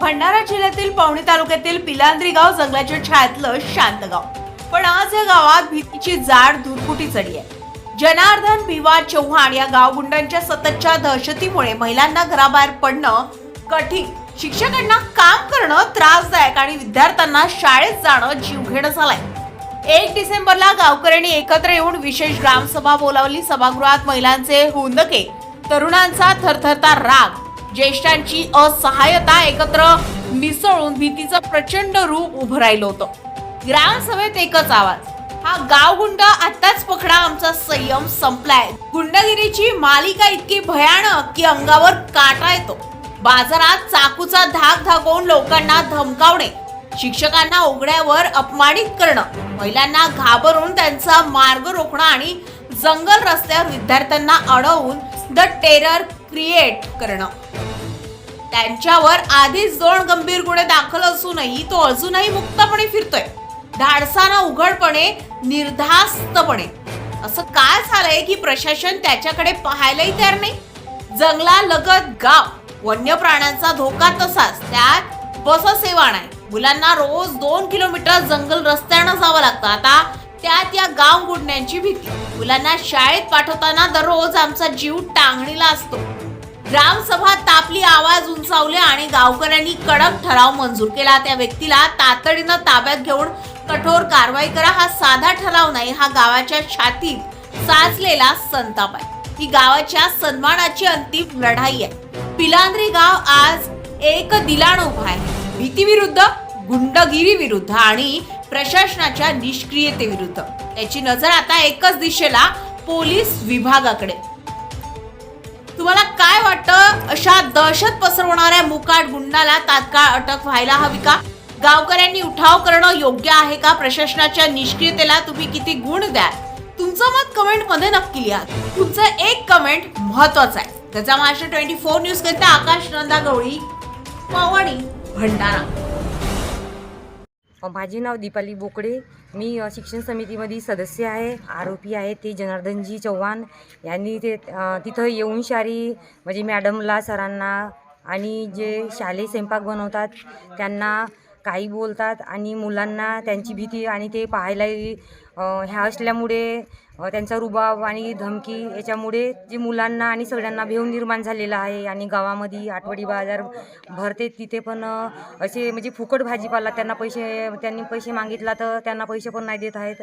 भंडारा जिल्ह्यातील पवणी तालुक्यातील पिलांद्री गाव जंगलाच्या छायातलं शांत गाव. पण आज या गावात भीतीची जाड धुरफुटी चढली आहे. जनार्दन भिवा चव्हाण या गावगुंडांच्या सततच्या दहशतीमुळे महिलांना घराबाहेर पडणं कठीण. शिक्षकांना काम करणं त्रासदायक आणि विद्यार्थ्यांना शाळेत जाणं जीवघेणं झालंय. एक डिसेंबरला गावकऱ्यांनी एकत्र येऊन विशेष ग्रामसभा बोलावली. सभागृहात महिलांचे हुंदके तरुणांचा थरथरता राग ज्येष्ठांची असहायता एकत्र मिसळून भीतीचं प्रचंड रूप उभं राहिलं होतं. ग्रामसभेत एकच आवाज हा गावगुंड आत्ताच पकडा आमचा संयम संपलाय. गुंडगिरीची मालिका इतकी भयानक की अंगावर काटा येतो. बाजारात चाकूचा धाक धाकवून लोकांना धमकावणे शिक्षकांना उघड्यावर अपमानित करणं महिलांना घाबरून त्यांचा मार्ग रोखणं आणि जंगल रस्त्यावर विद्यार्थ्यांना अडवून द टेरर क्रिएट करणं. त्यांच्यावर आधीच दोन गंभीर गुन्हे दाखल असूनही तो अजूनही मुक्तपणे फिरतोय. धाडसानं उघडपणे निर्धास्तपणे. असं काय झालंय की प्रशासन त्याच्याकडे पाहायलाही तयार नाही? जंगला लगत गाव वन्य प्राण्यांचा धोका तसाच त्यात बस सेवा नाही. मुलांना रोज दोन किलोमीटर जंगल रस्त्यानं जावं लागतं. आता त्यात या गाव गुडण्यांची भीती. मुलांना शाळेत पाठवताना दररोज आमचा जीव टांगणीला असतो. ग्रामसभा तापली आवाज उंचावले आणि गावकऱ्यांनी कडक ठराव मंजूर केला. त्या व्यक्तीला तातडीनं ताब्यात घेऊन कठोर कारवाई करा. हा साधा ठराव नाही हा गावाच्या छातीत साचलेला संताप आहे. ही गावाच्या सन्मानाची अंतिम लढाई आहे. पिलांद्री गाव आज एक दिलाण उभा आहे. भीतीविरुद्ध गुंडगिरी विरुद्ध आणि प्रशासनाच्या निष्क्रियतेविरुद्ध. त्याची नजर आता एकच दिशेला पोलीस विभागाकडे. तुम्हाला काय वाटतं? अशा दहशत पसरवणाऱ्या मुकाट गुंडाला तात्काळ अटक व्हायला हवी का? गावकऱ्यांनी उठाव करणं योग्य आहे का? प्रशासनाच्या निष्क्रियतेला तुम्ही किती गुण द्याल? तुमचं मत कमेंटमध्ये नक्की लिहा. तुमचं एक कमेंट महत्वाचं आहे. त्याचा महाराष्ट्र ट्वेंटी फोर न्यूज करता आकाश नंदा गवळी पवणी भंडारा. माझे नाव दीपाली बोकडे. मी शिक्षण समितीमध्ये सदस्य आहे. आरोपी आहे ते जनार्दनजी चव्हाण. यांनी ते तिथं येऊन शारी म्हणजे मॅडमला सरांना आणि जे शालेय स्वयंपाक बनवतात त्यांना काही बोलतात आणि मुलांना त्यांची भीती आणि ते पाहायलाही ह्या असल्यामुळे त्यांचा रुबाब आणि धमकी याच्यामुळे जे मुलांना आणि सगळ्यांना भेव निर्माण झालेला आहे आणि गावामध्ये आठवडी बाजार भरते तिथे पण असे म्हणजे फुकट भाजीपाला त्यांना पैसे त्यांनी पैसे मागितला तर त्यांना पैसे पण नाही देत आहेत.